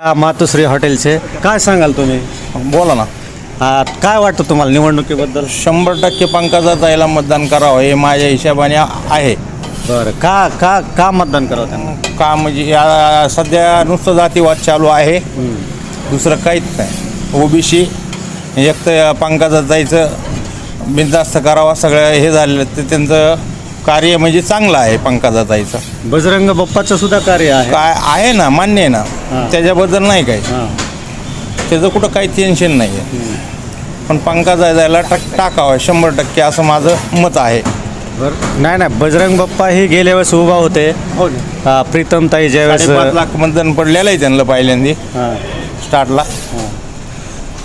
हा, मातोश्री हॉटेलचे. काय सांगाल तुम्ही? बोला ना. आ, काय वाटतं तुम्हाला निवडणुकीबद्दल? शंभर टक्के पंकजा ताईला मतदान करावं हे माझ्या हिशोबाने आहे. बरं का का का मतदान करावं त्यांना? का म्हणजे या सध्या नुसतं जातीवाद चालू आहे. दुसरं काहीच नाही. ओबीसी एक तर पंकजा ताईचं बिनधास्त करावा सगळं हे झालेलं ते त्यांचं कार्य म्हणजे चांगलं आहे पंकजा ताईचं बजरंग बाप्पाचं सुद्धा कार्य आहे. काय आहे ना मान्य आहे हां. ना त्याच्याबद्दल नाही काही. हां. त्याचं कुठं काही टेन्शन नाही आहे पण पंकजा जायला टाक टाकावं शंभर टक्के असं माझं मत आहे. बरं. नाही नाही बजरंग बाप्पा हे गेल्या वेळेस उभा होते. आ, प्रीतमताई ज्यावेळेस साडेपाच लाख मतदान पडलेलं आहे त्यांना पहिल्यांदा. हां. स्टार्टला.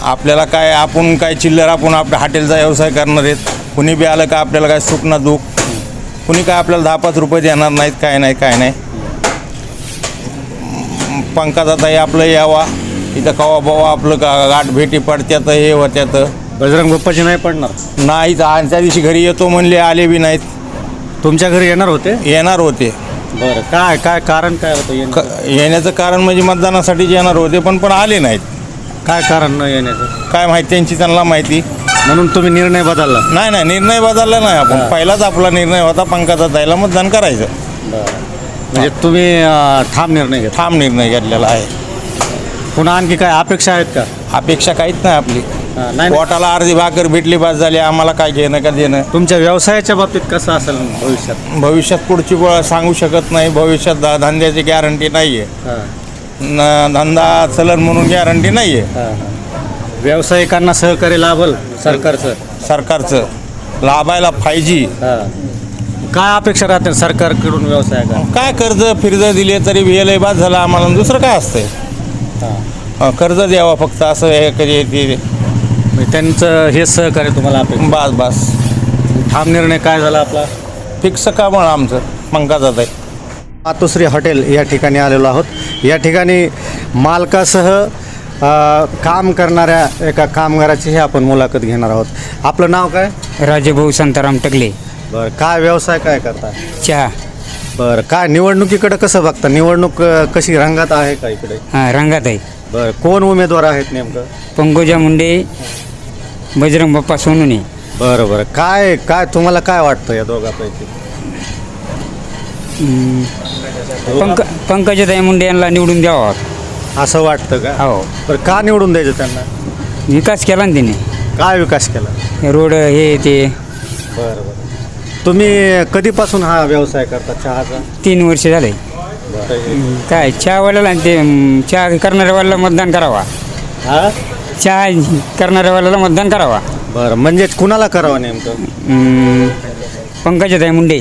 आपल्याला काय आपण काय चिल्लर आपण आपल्या हॉटेलचा व्यवसाय करणार आहेत. कुणी बी आलं का आपल्याला काय सुख ना दुःख. कुणी काय आपल्याला दहा पाच रुपये देणार नाहीत काय नाही काय नाही. पंकजा ताई आपलं यावा. इथं कवा बावा आपलं का गाठ भेटी पडत्यात हे होत्यात. बजरंग बाप्पाची नाही पडणार? आणि त्या दिवशी घरी येतो म्हणले आले बी नाहीत. तुमच्या घरी येणार होते? येणार होते. बरं काय काय कारण काय होतं क येण्याचं? येण्याचं कारण म्हणजे मतदानासाठीच येणार होते पण पण आले नाहीत. काय कारण न येण्याचं? काय माहिती त्यांची त्यांना माहिती. म्हणून तुम्ही निर्णय बदलला. नाही नाही निर्णय बदलला नाही. आपण. पहिलाच आपला निर्णय होता पंकजा ताईला मतदान करायचं. म्हणजे तुम्ही ठाम निर्णय घेतला. ठाम निर्णय घेतलेला आहे. पुन्हा आणखी काय अपेक्षा आहेत का? अपेक्षा काहीच नाही आपली. हा, नाही नाही. पोटाला अर्धी भाकर भेटली बस झाली. आम्हाला काय घेणं का देणं? तुमच्या व्यवसायाच्या बाबतीत कसं असेल भविष्यात? भविष्यात पुढची गोळा सांगू शकत नाही. भविष्यात ध- धंद्याची गॅरंटी नाही आहे न धंदा चलन म्हणून गॅरंटी नाही आहे हां, हां. व्यावसायिकांना सहकार्य लाभल सरकारचं? सरकारचं. लाभायला पाहिजे. हां. काय अपेक्षा राहते सरकारकडून व्यवसायाला? काय कर्ज फिर्ज दिले तरी भेलय बाद झाला आम्हाला. दुसरं काय असतंय? हां. अं, कर्ज द्यावा फक्त असं हे कधी ते म्हणजे त्यांचं हे सहकार्य तुम्हाला अपेक्षा बास बास. ठाम निर्णय काय झाला आपला? फिक्स का मग आमचं पंकजात आहे. मातोश्री हॉटेल या ठिकाणी आलेलो आहोत. या ठिकाणी मालकासह काम करणाऱ्या एका कामगाराचीही आपण मुलाखत घेणार आहोत. आपलं नाव काय? राजेभाऊ शांताराम टकले. बरं काय व्यवसाय काय करता? चहा. बरं काय निवडणुकीकडे कसं बघता? निवडणूक अ, कशी रंगात आहे का इकडे? हां रंगात आहे. बरं कोण उमेदवार आहेत नेमकं? पंकजा मुंडे बजरंग बाप्पा सोनुने. बरं बरं. काय काय तुम्हाला काय वाटतं या दोघांपैकी? पंक पंकजाताई मुंडे यांना निवडून द्यावा. असं वाटतं का? हो. बरं का निवडून द्यायचं त्यांना? विकास केला ना तिने. काय विकास केला? रोड हे ते. बरं बरं. तुम्ही कधीपासून हा व्यवसाय करता चहाचा? तीन वर्ष झाले. काय चहावाल्याला ते अं, चहा करणाऱ्यावाला मतदान करावा. हा? चहा करणाऱ्यावाल्याला मतदान करावा. बरं म्हणजे कुणाला करावं नेमकं? पंकजाताई मुंडे.